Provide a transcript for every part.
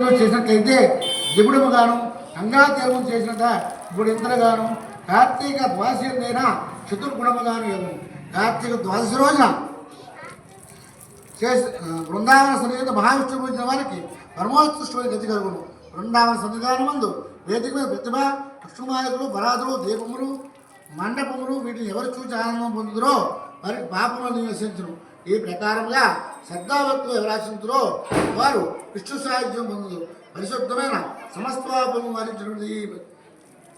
చేసినట్లయితే దిగుడుముగాను అంగాదేవం చేసినట ఇప్పుడు ఇంద్రగాను కార్తీక ద్వాసి చతుర్గుణము గాను ఎదురు కార్తీక ద్వాదశి రోజున చేసి బృందావన సన్నిహిత మహావిష్ణువు పూజించిన వారికి పరమోత్కృష్టమైన గతి కలుగును. బృందావన సన్నిధానం ముందు వేదిక మీద ప్రతిభ కృష్ణమాయకులు బరాదులు దీపములు మండపములు వీటిని ఎవరు చూసి ఆనందం పొందుతురో మరి పాపంలో నివసించును. ఈ ప్రకారంగా శ్రద్ధాభక్తులు ఎవరు వారు విష్ణు సాహిత్యం పొందుదు పరిశుద్ధమైన సమస్తపాపము వారించినటువంటి ఈ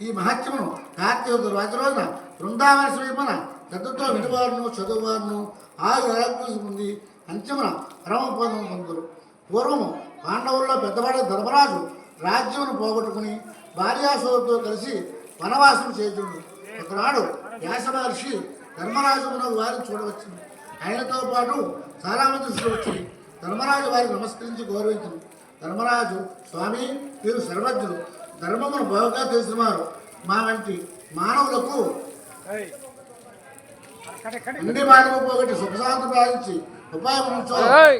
ఈ మహత్యమును కార్తీక రాత్రి రోజున బృందావన సమీపన శ్రద్ధతో వినువారును చదువువారును ఆరు ఆరోగ్యం పొంది అంత్యమున పరమపదం పొందురు పూర్వము పాండవుల్లో పెద్దవాడ ధర్మరాజు రాజ్యమును పోగొట్టుకుని భార్యాశోతో కలిసి వనవాసం చేయుచుండు. ఒకనాడు వ్యాస మహర్షి ధర్మరాజుకున్న వారిని చూడవచ్చింది ఆయనతో పాటు చాలామంది చూడవచ్చు. ధర్మరాజు వారికి నమస్కరించి గౌరవించను ధర్మరాజు స్వామి మీరు సర్వజ్ఞులు. ధర్మమును బాగుగా తెలిసిన వారు మా వంటి మానవులకు అన్ని బాధలు పోగొట్టి సుఖశాంతి ప్రార్థించి ఉపాయం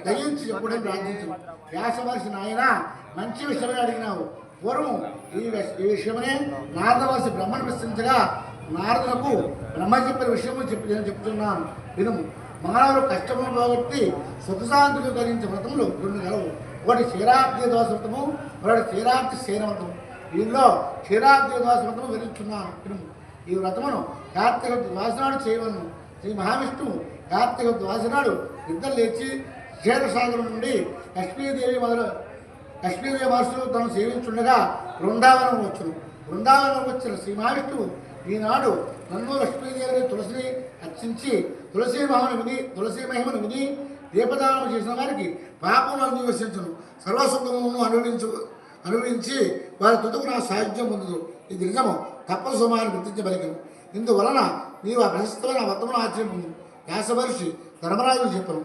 దయించి ప్రార్థించు. వ్యాస మహర్షి నాయన మంచి విషయమే అడిగినావు. పూర్వం ఈ విష- ఈ విషయమనే నారద మహర్షి బ్రహ్మను ప్రశ్నించగా నారదులకు బ్రహ్మ చెప్పిన విషయము చెప్పి నేను చెప్తున్నాను. వినుము. మానవులు కష్టము పోగొట్టి సుఖశాంతులు కలిగించే వ్రతములు రెండు గలవు. ఒకటి క్షీరాబ్ది దోష వ్రతము ఒకటి క్షీరాబ్ది శయనవ్రతము దీనిలో క్షీరాబ్ది దోష వ్రతము వివరిస్తున్నాను. వినుము. ఈ వ్రతమును కార్తీక ద్వాసనాడు చేయవలను. శ్రీ మహావిష్ణువు కార్తీక ద్వాసనాడు నిద్ర లేచి క్షీరసాగరం నుండి లక్ష్మీదేవి మొదలు లక్ష్మీదేవి మహర్షులు తను సేవించుండగా బృందావనం వచ్చును. బృందావనం వచ్చిన శ్రీ మహావిష్ణువు ఈనాడు నన్ను లక్ష్మీదేవిని తులసిని అర్చించి తులసి మహిమను విని తులసి మహిమను విని దీపదానం చేసిన వారికి పాపములను నివసించును సర్వసుఖమును అనుభవించు అనుభవించి వారి తుదకు నా సాహిత్యం పొందుదు ఇది నిజము. తప్పని సుమాన్ని గుర్తించబలికను. ఇందువలన నీవు ఆ ప్రశస్తమైన వర్తమును ఆచరింపు వ్యాసమహర్షి ధర్మరాజు చెప్పను.